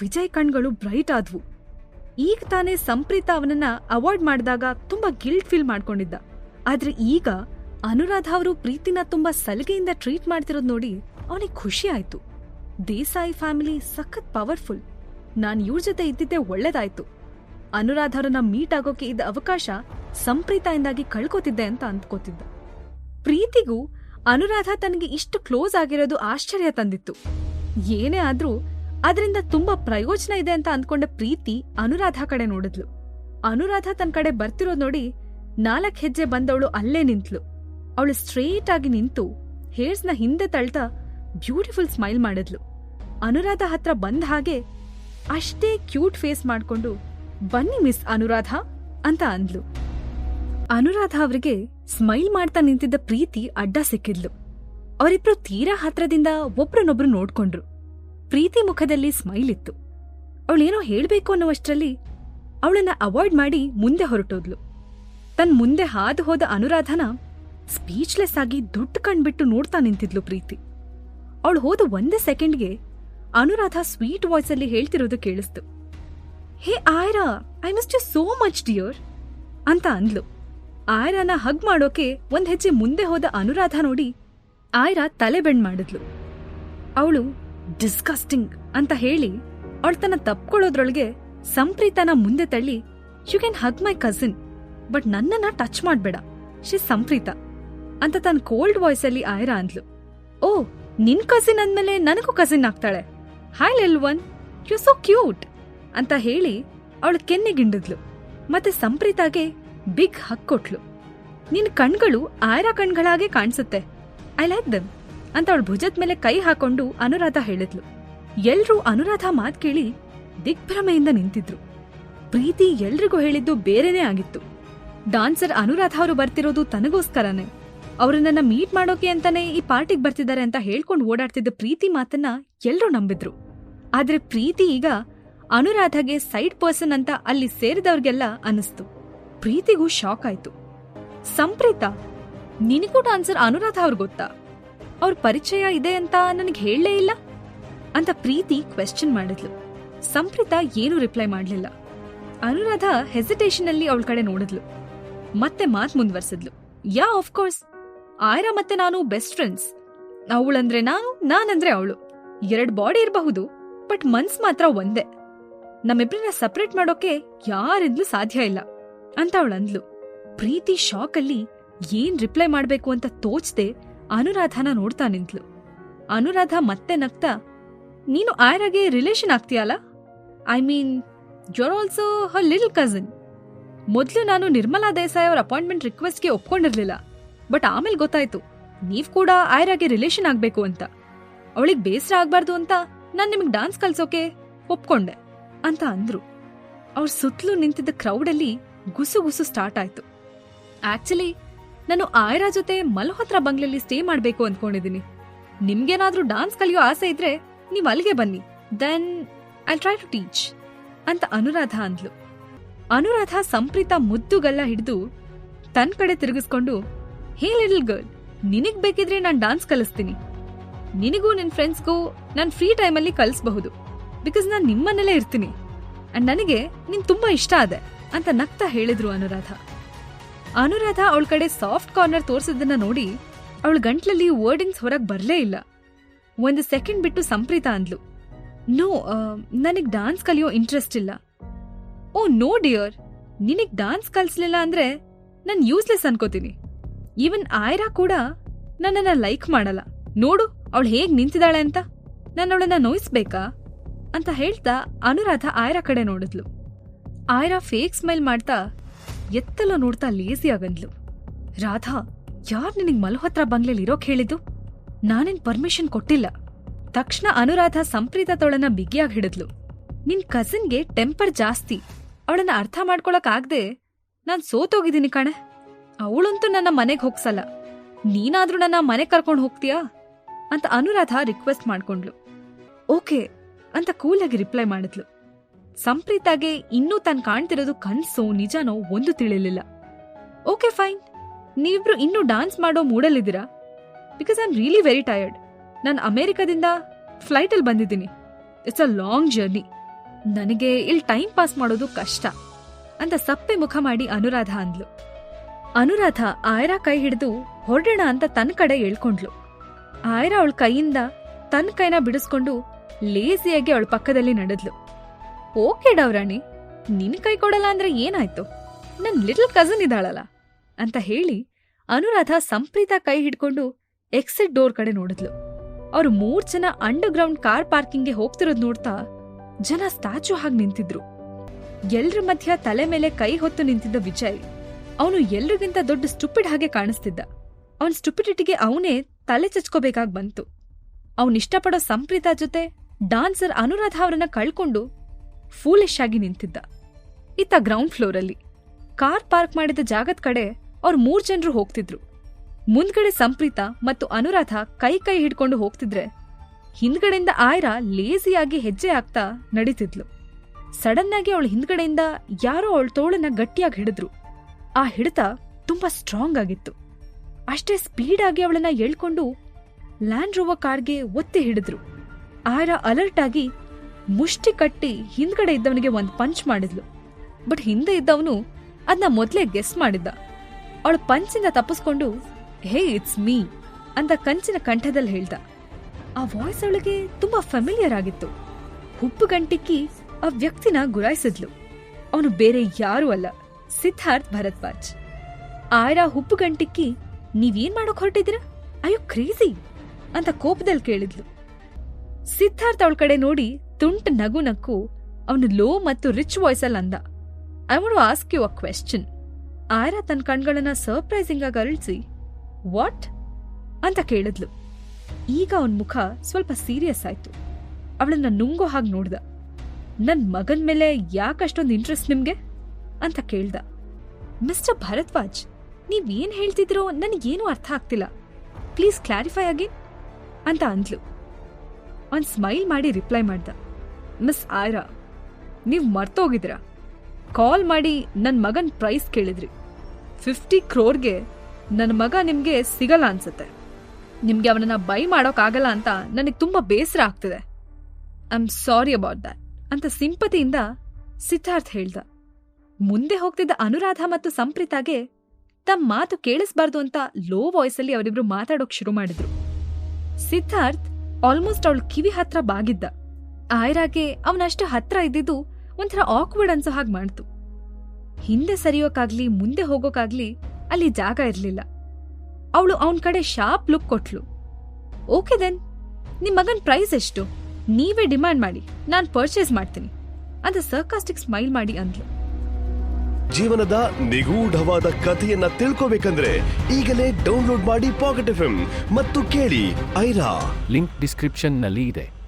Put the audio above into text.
Vijay ಕಣ್ಗಳು bright ಆದ್ವು. ಈಗ ತಾನೇ ಸಂಪ್ರೀತ ಅವನನ್ನ ಅವಾರ್ಡ್ ಮಾಡಿದಾಗ ತುಂಬಾ ಗಿಲ್ಟ್ ಫೀಲ್ ಮಾಡ್ಕೊಂಡಿದ್ದ. ಆದ್ರೆ ಈಗ ಅನುರಾಧ ಅವರು ಪ್ರೀತಿನ ತುಂಬಾ ಸಲಿಗೆಯಿಂದ ಟ್ರೀಟ್ ಮಾಡ್ತಿರೋದ್ ನೋಡಿ ಅವನಿಗೆ ಖುಷಿ ಆಯ್ತು. ದೇಸಾಯಿ ಫ್ಯಾಮಿಲಿ ಸಖತ್ ಪವರ್ಫುಲ್. ನಾನ್ ಇವ್ರ ಜೊತೆ ಇದ್ದಿದ್ದೆ ಒಳ್ಳೇದಾಯ್ತು. ಅನುರಾಧ ಅವರನ್ನ ಮೀಟ್ ಆಗೋಕೆ ಇದ್ದ ಅವಕಾಶ ಸಂಪ್ರೀತಾಯಿಂದಾಗಿ ಕಳ್ಕೊತಿದ್ದೆ ಅಂತ ಅಂದ್ಕೋತಿದ್ದ. ಪ್ರೀತಿಗೂ ಅನುರಾಧ ತನಗೆ ಇಷ್ಟು ಕ್ಲೋಸ್ ಆಗಿರೋದು ಆಶ್ಚರ್ಯ ತಂದಿತ್ತು. ಏನೇ ಆದ್ರೂ ಅದರಿಂದ ತುಂಬಾ ಪ್ರಯೋಜನ ಇದೆ ಅಂತ ಅಂದ್ಕೊಂಡ ಪ್ರೀತಿ ಅನುರಾಧ ಕಡೆ ನೋಡಿದ್ಲು. ಅನುರಾಧ ತನ್ನ ಕಡೆ ಬರ್ತಿರೋದ್ ನೋಡಿ ನಾಲ್ಕ್ ಹೆಜ್ಜೆ ಬಂದವಳು ಅಲ್ಲೇ ನಿಂತ್ಲು. ಅವಳು ಸ್ಟ್ರೇಟ್ ಆಗಿ ನಿಂತು ಹೇರ್ಸ್ನ ಹಿಂದೆ ತಳ್ತಾ ಬ್ಯೂಟಿಫುಲ್ ಸ್ಮೈಲ್ ಮಾಡಿದ್ಲು. ಅನುರಾಧ ಹತ್ರ ಬಂದ ಹಾಗೆ ಅಷ್ಟೇ ಕ್ಯೂಟ್ ಫೇಸ್ ಮಾಡ್ಕೊಂಡು, ಬನ್ನಿ ಮಿಸ್ ಅನುರಾಧ ಅಂತ ಅಂದ್ಲು. ಅನುರಾಧ ಅವರಿಗೆ ಸ್ಮೈಲ್ ಮಾಡ್ತಾ ನಿಂತಿದ್ದ ಪ್ರೀತಿ ಅಡ್ಡ ಸಿಕ್ಕಿದ್ಲು. ಅವರಿಬ್ರು ತೀರಾ ಹತ್ರದಿಂದ ಒಬ್ರನ್ನೊಬ್ರು ನೋಡ್ಕೊಂಡ್ರು. ಪ್ರೀತಿ ಮುಖದಲ್ಲಿ ಸ್ಮೈಲ್ ಇತ್ತು. ಅವಳೇನೋ ಹೇಳಬೇಕು ಅನ್ನುವಷ್ಟರಲ್ಲಿ ಅವಳನ್ನ ಅವಾಯ್ಡ್ ಮಾಡಿ ಮುಂದೆ ಹೊರಟೋದ್ಲು. ತನ್ ಮುಂದೆ ಹಾದು ಹೋದ ಅನುರಾಧನ ಸ್ಪೀಚ್ಲೆಸ್ ಆಗಿ ದುಡ್ಡು ಕಣ್ಬಿಟ್ಟು ನೋಡ್ತಾ ನಿಂತಿದ್ಲು ಪ್ರೀತಿ. ಅವಳು ಹೋದ ಒಂದೇ ಸೆಕೆಂಡ್ಗೆ ಅನುರಾಧ ಸ್ವೀಟ್ ವಾಯ್ಸಲ್ಲಿ ಹೇಳ್ತಿರೋದು ಕೇಳಿಸ್ತು. Hey Ayra I miss you so much dear ಅಂತ ಅಂದ್ಲು. ಆಯ್ರಾನ ಹಗ್ ಮಾಡೋಕೆ ಒಂದ್ ಹೆಜ್ಜೆ ಮುಂದೆ ಹೋದ ಅನುರಾಧ ನೋಡಿ ಆಯ್ರಾ ತಲೆ ಮಾಡಿದ್ಲು. ಅವಳು ಡಿಸ್ಕಸ್ಟಿಂಗ್ ಅಂತ ಹೇಳಿ ಅವಳು ತನ್ನ ತಪ್ಕೊಳ್ಳೋದ್ರೊಳಗೆ ಸಂಪ್ರೀತನ ಮುಂದೆ ತಳ್ಳಿ you can hug my cousin but ನನ್ನನ್ನ ಟಚ್ ಮಾಡ್ಬೇಡ. ಶಿ ಸಂಪ್ರೀತ. ಅಂತ ತನ್ನ ಕೋಲ್ಡ್ ವಾಯ್ಸಲ್ಲಿ ಆಯ್ರಾ ಅಂದ್ಲು. ಓ, ನಿನ್ ಕಸಿನ್ ಅಂದ್ಮೇಲೆ ನನಗೂ ಕಸಿನ್ ಆಗ್ತಾಳೆ. Hi lil one you so cute ಅಂತ ಹೇಳಿ ಅವಳು ಕೆನ್ನೆಗಿಂಡಿದ್ಲು. ಮತ್ತೆ ಸಂಪ್ರೀತಾಗೆ ಬಿಗ್ ಹಕ್ ಕೊಟ್ಲು. ನಿನ್ ಕಣ್ಗಳು ಆಯ್ರಾ ಕಣ್ಗಳಾಗೆ ಕಾಣಿಸುತ್ತೆ. ಐ ಲೈಕ್ ದಮ್ ಅಂತ ಅವಳು ಭುಜದ ಮೇಲೆ ಕೈ ಹಾಕೊಂಡು ಅನುರಾಧ ಹೇಳಿದ್ಲು. ಎಲ್ರೂ ಅನುರಾಧ ಮಾತ್ ಕೇಳಿ ದಿಗ್ಭ್ರಮೆಯಿಂದ ನಿಂತಿದ್ರು. ಪ್ರೀತಿ ಎಲ್ರಿಗೂ ಹೇಳಿದ್ದು ಬೇರೆನೇ ಆಗಿತ್ತು. ಡಾನ್ಸರ್ ಅನುರಾಧ ಅವರು ಬರ್ತಿರೋದು ತನಗೋಸ್ಕರನೇ. ಅವರನ್ನ ಮೀಟ್ ಮಾಡೋಕೆ ಅಂತಾನೆ ಈ ಪಾರ್ಟಿಗೆ ಬರ್ತಿದ್ದಾರೆ ಅಂತ ಹೇಳ್ಕೊಂಡು ಓಡಾಡ್ತಿದ್ದ ಪ್ರೀತಿ ಮಾತನ್ನ ಎಲ್ರೂ ನಂಬಿದ್ರು. ಆದ್ರೆ ಪ್ರೀತಿ ಈಗ ಅನುರಾಧಗೆ ಸೈಡ್ ಪರ್ಸನ್ ಅಂತ ಅಲ್ಲಿ ಸೇರಿದವ್ರಿಗೆಲ್ಲ ಅನಿಸ್ತು ಪ್ರೀತಿಗೂ ಶಾಕ್ ಆಯ್ತು. ಸಂಪ್ರೀತ, ನಿನಗೂ ಡಾನ್ಸರ್ ಅನುರಾಧ ಅವ್ರು ಗೊತ್ತಾ? ಅವ್ರ ಪರಿಚಯ ಇದೆ ಅಂತ ನನಗೆ ಹೇಳಲೇ ಇಲ್ಲ. ಅಂತ ಪ್ರೀತಿ ಕ್ವೆಶ್ಚನ್ ಮಾಡಿದ್ಲು. ಸಂಪ್ರೀತ ಏನೂ ರಿಪ್ಲೈ ಮಾಡಲಿಲ್ಲ. ಅನುರಾಧ ಹೆಸಿಟೇಷನ್ ಅಲ್ಲಿ ಅವಳ ಕಡೆ ನೋಡಿದ್ಲು. ಮತ್ತೆ ಮಾತು ಮುಂದುವರೆಸಿದ್ಲು. ಯಾ ಆಫ್ ಕೋರ್ಸ್ ಆಯ್ರಾ ಮತ್ತೆ ನಾನು ಬೆಸ್ಟ್ ಫ್ರೆಂಡ್ಸ್ ಅವಳಂದ್ರೆ ನಾನು, ನಾನಂದ್ರೆ ಅವಳು. ಎರಡು ಬಾಡಿ ಇರಬಹುದು ಬಟ್ ಮನ್ಸ್ ಮಾತ್ರ ಒಂದೇ. ನಮ್ಮಿಬ್ರನ್ನ ಸಪ್ರೇಟ್ ಮಾಡೋಕೆ ಯಾರಿಂದಲೂ ಸಾಧ್ಯ ಇಲ್ಲ. ಅಂತ ಅವಳಂದ್ಲು. ಪ್ರೀತಿ ಶಾಕ್ ಅಲ್ಲಿ ಏನ್ ರಿಪ್ಲೈ ಮಾಡಬೇಕು ಅಂತ ತೋಚ್ದೆ ಅನುರಾಧನ ನೋಡ್ತಾ ನಿಂತ್ಲು. ಅನುರಾಧ ಮತ್ತೆ ನಗ್ತಾ, ನೀನು ಆಯರಾಗೆ relation ಆಗ್ತೀಯಲ್ಲ? I mean your also a lil cousin ಮೊದಲು ನಾನು ನಿರ್ಮಲಾ ದೇಸಾಯಿ ಅವರ ಅಪಾಯಿಂಟ್ಮೆಂಟ್ ರಿಕ್ವೆಸ್ಟ್ಗೆ ಒಪ್ಕೊಂಡಿರ್ಲಿಲ್ಲ. ಬಟ್ ಆಮೇಲೆ ಗೊತ್ತಾಯ್ತು, ನೀವ್ ಕೂಡ ಆಯರಾಗೆ ರಿಲೇಷನ್ ಆಗ್ಬೇಕು ಅಂತ. ಅವಳಿಗೆ ಬೇಸರ ಆಗ್ಬಾರ್ದು ಅಂತ ನಾನ್ ನಿಮಗೆ ಡಾನ್ಸ್ ಕಲ್ಸೋಕೆ ಒಪ್ಕೊಂಡೆ, ಅಂತ ಅಂದ್ರು. ಅವ್ರ ಸುತ್ತಲೂ ನಿಂತಿದ್ದ ಕ್ರೌಡಲ್ಲಿ ಗುಸು ಗುಸು ಸ್ಟಾರ್ಟ್ ಆಯ್ತು. ಆಕ್ಚುಲಿ ನಾನು ಆಯ್ರ ಜೊತೆ ಮಲ್ಹೋತ್ರ ಬಂಗ್ಲೆಲಿ ಸ್ಟೇ ಮಾಡ್ಬೇಕು ಅನ್ಕೊಂಡಿದೀನಿ ನಿಮ್ಗೇನಾದ್ರೂ ಡಾನ್ಸ್ ಕಲಿಯೋ ಆಸೆ ಇದ್ರೆ ನೀವು ಅಲ್ಲಿಗೆ ಬನ್ನಿ. Then I try to teach ಅಂತ ಅನುರಾಧ ಅಂದ್ಲು. ಅನುರಾಧ ಸಂಪ್ರೀತ ಮುದ್ದುಗಲ್ಲ ಹಿಡಿದು ತನ್ ಕಡೆ ತಿರುಗಿಸ್ಕೊಂಡು, ಹೇ ಲಿಟಲ್ ಗರ್ಲ್ ನಿನಗ್ ಬೇಕಿದ್ರೆ ನಾನು ಡಾನ್ಸ್ ಕಲಿಸ್ತೀನಿ. ನಿನಗೂ ನಿನ್ ಫ್ರೆಂಡ್ಸ್ಗೂ ನಾನು ಫ್ರೀ ಟೈಮಲ್ಲಿ ಕಲಿಸಬಹುದು. ಬಿಕಾಸ್ ನಾನು ನಿಮ್ಮನ್ನೆಲ್ಲೇ ಇರ್ತೀನಿ. ಅಂಡ್ ನನಗೆ ನಿನ್ ತುಂಬಾ ಇಷ್ಟ ಆದೆ ಅಂತ ನಗ್ತಾ ಹೇಳಿದ್ರು ಅನುರಾಧ. ಅನುರಾಧ ಅವಳ ಕಡೆ ಸಾಫ್ಟ್ ಕಾರ್ನರ್ ತೋರಿಸಿದ್ದನ್ನ ನೋಡಿ ಅವಳ ಗಂಟ್ಲಲ್ಲಿ ವರ್ಡಿಂಗ್ಸ್ ಹೊರಗ್ ಬರ್ಲೇ ಇಲ್ಲ. ಒಂದು ಸೆಕೆಂಡ್ ಬಿಟ್ಟು ಸಂಪ್ರೀತ ಅಂದ್ಲು. ನೋ ನನಗ್ ಡಾನ್ಸ್ ಕಲಿಯೋ ಇಂಟ್ರೆಸ್ಟ್ ಇಲ್ಲ. ಓ ನೋ ಡಿಯರ್ ನಿನಗೆ ಡಾನ್ಸ್ ಕಲಿಸ್ಲಿಲ್ಲ ಅಂದ್ರೆ ನಾನ್ ಯೂಸ್ಲೆಸ್ ಅನ್ಕೋತೀನಿ. ಈವನ್ ಆಯ್ರಾ ಕೂಡ ನನ್ನನ್ನ ಲೈಕ್ ಮಾಡಲ್ಲ. ನೋಡು, ಅವಳು ಹೇಗ್ ನಿಂತಿದ್ದಾಳೆ ಅಂತ. ನಾನು ಅವಳನ್ನ ನೋಯಿಸ್ಬೇಕಾ? ಅಂತ ಹೇಳ್ತಾ ಅನುರಾಧ ಆಯ್ರಾ ಕಡೆ ನೋಡಿದ್ಲು. ಆಯ್ರಾ ಫೇಕ್ ಸ್ಮೈಲ್ ಮಾಡ್ತಾ ಎತ್ತಲೋ ನೋಡ್ತಾ ಲೇಸಿ ಆಗಂದ್ಲು. ರಾಧಾ, ಯಾರ್ ನಿನಗ್ ಮಲ್ಹೋತ್ರ ಬಂಗ್ಲೆಲಿ ಇರೋಕ್ ಹೇಳಿದ್ದು? ನಾನೇನ್ ಪರ್ಮಿಷನ್ ಕೊಟ್ಟಿಲ್ಲ. ತಕ್ಷಣ ಅನುರಾಧ ಸಂಪ್ರೀತ ತೊಳನ ಬಿಗಿಯಾಗಿ ಹಿಡಿದ್ಲು. ನಿನ್ ಕಸಿನ್ಗೆ ಟೆಂಪರ್ ಜಾಸ್ತಿ. ಅವಳನ್ನ ಅರ್ಥ ಮಾಡ್ಕೊಳಕ್ ಆಗ್ದೆ ನಾನ್ ಸೋತೋಗಿದ್ದೀನಿ ಕಣೆ. ಅವಳಂತೂ ನನ್ನ ಮನೆಗ್ ಹೋಗ್ಸಲ್ಲ. ನೀನಾದ್ರೂ ನನ್ನ ಮನೆ ಕರ್ಕೊಂಡು ಹೋಗ್ತೀಯಾ? ಅಂತ ಅನುರಾಧ ರಿಕ್ವೆಸ್ಟ್ ಮಾಡ್ಕೊಂಡ್ಲು. ಓಕೆ, ಅಂತ ಕೂಲಾಗಿ ರಿಪ್ಲೈ ಮಾಡಿದ್ಲು. ಸಂಪ್ರೀತಾಗೆ ಇನ್ನೂ ತಾನು ಕಾಣ್ತಿರೋದು ಕನ್ಸೋ, ನಿಜನೋ ಒಂದು ತಿಳಿಲಿಲ್ಲ. ಓಕೆ ಫೈನ್ ನೀವಿಬ್ರು ಇನ್ನೂ ಡಾನ್ಸ್ ಮಾಡೋ ಮೂಡಲ್ಲಿದ್ದೀರಾ because I am really very tired ನಾನು ಅಮೆರಿಕದಿಂದ ಫ್ಲೈಟಲ್ಲಿ ಬಂದಿದ್ದೀನಿ. ಇಟ್ಸ್ ಅ ಲಾಂಗ್ ಜರ್ನಿ ನನಗೆ ಇಲ್ಲಿ ಟೈಮ್ ಪಾಸ್ ಮಾಡೋದು ಕಷ್ಟ ಅಂತ ಸಪ್ಪೆ ಮುಖ ಮಾಡಿ ಅನುರಾಧ ಅಂದ್ಲು. ಅನುರಾಧ ಆಯ್ರಾ ಕೈ ಹಿಡಿದು, ಹೊರಡೋಣ ಅಂತ ತನ್ನ ಕಡೆ ಎಳ್ಕೊಂಡ್ಲು ಆಯ್ರಾ ಅವಳ ಕೈಯಿಂದ ತನ್ನ ಕೈನ ಬಿಡಿಸ್ಕೊಂಡು ಲೇಸಿಯಾಗಿ ಅವಳ ಪಕ್ಕದಲ್ಲಿ ನಡೆದ್ಲು. ಓಕೆ ಡವ್ರಾಣಿ. ನಿನ್ ಕೈ ಕೊಡಲ್ಲ ಅಂದ್ರೆ ಏನಾಯ್ತು? ನನ್ ಲಿಟಲ್ ಕಸನ್ ಇದ್ದಾಳಲ್ಲ. ಅಂತ ಹೇಳಿ ಅನುರಾಧ ಸಂಪ್ರೀತ ಕೈ ಹಿಡ್ಕೊಂಡು ಎಕ್ಸಿಟ್ ಡೋರ್ ಕಡೆ ನೋಡಿದ್ಲು. ಅವ್ರು ಮೂರ್ ಜನ ಅಂಡರ್ ಗ್ರೌಂಡ್ ಕಾರ್ ಪಾರ್ಕಿಂಗ್ಗೆ ಹೋಗ್ತಿರೋದ್ ನೋಡ್ತಾ ಜನ ಸ್ಟ್ಯಾಚು ಹಾಗೆ ನಿಂತಿದ್ರು. ಎಲ್ರ ಮಧ್ಯ ತಲೆ ಮೇಲೆ ಕೈ ಹೊತ್ತು ನಿಂತಿದ್ದ ವಿಜಯ್, ಅವನು ಎಲ್ರಿಗಿಂತ ದೊಡ್ಡ ಸ್ಟುಪಿಡ್ ಹಾಗೆ ಕಾಣಿಸ್ತಿದ್ದ. ಅವನ್ ಸ್ಟುಪಿಡಿಟಿಗೆ ಅವನೇ ತಲೆ ಚಚ್ಕೋಬೇಕಾಗ್ ಬಂತು. ಅವನಿಷ್ಟಪಡೋ ಸಂಪ್ರೀತ ಜೊತೆ ಡಾನ್ಸರ್ ಅನುರಾಧ ಅವರನ್ನ ಕಳ್ಕೊಂಡು ಫೂಲಿಶ್ ಆಗಿ ನಿಂತಿದ್ದ. ಇತ್ತ ಗ್ರೌಂಡ್ ಫ್ಲೋರಲ್ಲಿ ಕಾರ್ ಪಾರ್ಕ್ ಮಾಡಿದ ಜಾಗದ ಕಡೆ ಅವ್ರು ಮೂರ್ ಜನರು ಹೋಗ್ತಿದ್ರು. ಮುಂದ್ಗಡೆ ಸಂಪ್ರೀತ ಮತ್ತು ಅನುರಾಧ ಕೈ ಕೈ ಹಿಡ್ಕೊಂಡು ಹೋಗ್ತಿದ್ರೆ ಹಿಂದ್ಗಡೆಯಿಂದ ಆಯ್ರಾ ಲೇಸಿಯಾಗಿ ಹೆಜ್ಜೆ ಆಗ್ತಾ ನಡೀತಿದ್ಲು. ಸಡನ್ ಆಗಿ ಅವಳ ಹಿಂದ್ಗಡೆಯಿಂದ ಯಾರೋ ಅವಳ ತೋಳನ್ನ ಗಟ್ಟಿಯಾಗಿ ಹಿಡಿದ್ರು. ಆ ಹಿಡಿತ ತುಂಬಾ ಸ್ಟ್ರಾಂಗ್ ಆಗಿತ್ತು. ಅಷ್ಟೇ ಸ್ಪೀಡ್ ಆಗಿ ಅವಳನ್ನ ಎಳ್ಕೊಂಡು ಲ್ಯಾಂಡ್ ರೋವ ಕಾರ್ಗೆ ಒತ್ತಿ ಹಿಡಿದ್ರು. ಆಯ್ರಾ ಅಲರ್ಟ್ ಆಗಿ ಮುಷ್ಟಿ ಕಟ್ಟಿ ಹಿಂದ್ಗಡೆ ಇದ್ದವನಿಗೆ ಒಂದ್ ಪಂಚ್ ಮಾಡಿದ್ಲು. ಬಟ್ ಹಿಂದೆ ಇದ್ದವನು ಅದನ್ನ ಮೊದ್ಲೇ ಗೆಸ್ ಮಾಡಿದ್ದ. ಅವಳು ಪಂಚಿಂದ ತಪ್ಪಿಸ್ಕೊಂಡು, ಹೇ ಇಟ್ಸ್ ಮೀ ಅಂತ ಕಂಚಿನ ಕಂಠದಲ್ಲಿ ಹೇಳ್ದ. ಆ ವಾಯ್ಸ್ ಅವಳಿಗೆ ತುಂಬಾ ಫೆಮಿಲಿಯರ್ ಆಗಿತ್ತು. ಹುಬ್ಬು ಗಂಟಿಕ್ಕಿ ಆ ವ್ಯಕ್ತಿನ ಗುರಾಯಿಸಿದ್ಲು. ಅವನು ಬೇರೆ ಯಾರೂ ಅಲ್ಲ, ಸಿದ್ಧಾರ್ಥ್ ಭರದ್ವಾಜ್. ಆಯ್ರಾ ಹುಬ್ಬು ಗಂಟಿಕ್ಕಿ, ನೀವೇನ್ ಮಾಡೋಕ್ ಹೊರಟಿದ್ದೀರಾ? ಅಯ್ಯೋ ಕ್ರೇಜಿ ಅಂತ ಕೋಪದಲ್ಲಿ ಕೇಳಿದ್ಲು. ಸಿದ್ಧಾರ್ಥ್ ಅವಳ ಕಡೆ ನೋಡಿ ತುಂಟ ನಗು ನಕ್ಕು ಅವನು ಲೋ ಮತ್ತು ರಿಚ್ ವಾಯ್ಸಲ್ಲಿ ಅಂದ. I would ask you a question Ayra ತನ್ನ ಕಣ್ಗಳನ್ನ ಸರ್ಪ್ರೈಸಿಂಗ್ ಆಗಿ ಅರಳಿಸಿ ವಾಟ್ ಅಂತ ಕೇಳಿದ್ಲು. ಈಗ ಅವನ ಮುಖ ಸ್ವಲ್ಪ ಸೀರಿಯಸ್ ಆಯ್ತು. ಅವಳನ್ನ ನುಂಗೋ ಹಾಗೆ ನೋಡ್ದ. ನನ್ ಮಗನ ಮೇಲೆ ಯಾಕಷ್ಟೊಂದು ಇಂಟ್ರೆಸ್ಟ್ ನಿಮ್ಗೆ? ಅಂತ ಕೇಳ್ದ. ಮಿಸ್ಟರ್ ಭರದ್ವಾಜ್ ನೀವೇನ್ ಹೇಳ್ತಿದ್ರೋ ನನಗೇನು ಅರ್ಥ ಆಗ್ತಿಲ್ಲ. ಪ್ಲೀಸ್ ಕ್ಲಾರಿಫೈ ಆಗಿ ಅಂತ ಅಂದ್ಲು. ಅವ್ನ್ ಸ್ಮೈಲ್ ಮಾಡಿ ರಿಪ್ಲೈ ಮಾಡ್ದ. ಮಿಸ್ ಆಯ್ರಾ, ನೀವು ಮರ್ತೋಗಿದ್ರ ಕಾಲ್ ಮಾಡಿ ನನ್ನ ಮಗನ್ ಪ್ರೈಸ್ ಕೇಳಿದ್ರಿ. ಫಿಫ್ಟಿ ಕ್ರೋರ್ಗೆ ನನ್ನ ಮಗ ನಿಮಗೆ ಸಿಗಲ್ಲ ಅನ್ಸುತ್ತೆ. ನಿಮಗೆ ಅವನನ್ನ ಬೈ ಮಾಡೋಕ್ಕಾಗಲ್ಲ ಅಂತ ನನಗೆ ತುಂಬ ಬೇಸರ ಆಗ್ತಿದೆ. I am sorry about that ಅಂತ ಸಿಂಪತಿಯಿಂದ ಸಿದ್ಧಾರ್ಥ್ ಹೇಳ್ದ. ಮುಂದೆ ಹೋಗ್ತಿದ್ದ ಅನುರಾಧ ಮತ್ತು ಸಂಪ್ರೀತಾಗೆ ತಮ್ಮ ಮಾತು ಕೇಳಿಸ್ಬಾರ್ದು ಅಂತ ಲೋ ವಾಯ್ಸಲ್ಲಿ ಅವರಿಬ್ರು ಮಾತಾಡೋಕ್ ಶುರು ಮಾಡಿದ್ರು. ಸಿದ್ಧಾರ್ಥ್ ಆಲ್ಮೋಸ್ಟ್ ಅವಳ ಕಿವಿ ಹತ್ರ ಬಾಗಿದ್ದ. ಆಯ್ರಾಗೆ ಅವನಷ್ಟು ಹತ್ರ ಇದ್ದಿದ್ದು ಒಂಥರ ಆಕ್ವರ್ಡ್ ಅನ್ಸೋ ಹಾಗೆ ಮಾಡ್ತು. ಹಿಂದೆ ಸರಿಯೋಕಾಗ್ಲಿ ಮುಂದೆ ಹೋಗೋಕಾಗ್ಲಿ ಅಲ್ಲಿ ಜಾಗ ಇರಲಿಲ್ಲ. ಅವಳು ಅವನ ಕಡೆ ಶಾರ್ಪ್ ಲುಕ್ ಕೊಟ್ಲು. ಓಕೆ ದೆನ್ ನಿಮ್ಮ ಮಗನ್ ಪ್ರೈಸ್ ಎಷ್ಟು? ನೀವೇ ಡಿಮ್ಯಾಂಡ್ ಮಾಡಿ ನಾನು ಪರ್ಚೇಸ್ ಮಾಡ್ತೀನಿ. ಅಂತ ಸರ್ಕಾಸ್ಟಿಕ್ ಸ್ಮೈಲ್ ಮಾಡಿ ಅಂದ್ಲು. ಜೀವನದ ನಿಗೂಢವಾದ ಕಥೆಯನ್ನ ತಿಳ್ಕೋಬೇಕಂದ್ರೆ ಈಗಲೇ ಡೌನ್ಲೋಡ್ ಮಾಡಿ ಪಾಕೆಟ್ ಎಫ್ ಮತ್ತು ಕೇಳಿ ಐರಾ. ಲಿಂಕ್ ಡಿಸ್ಕ್ರಿಪ್ಷನ್ನಲ್ಲಿ ಇದೆ.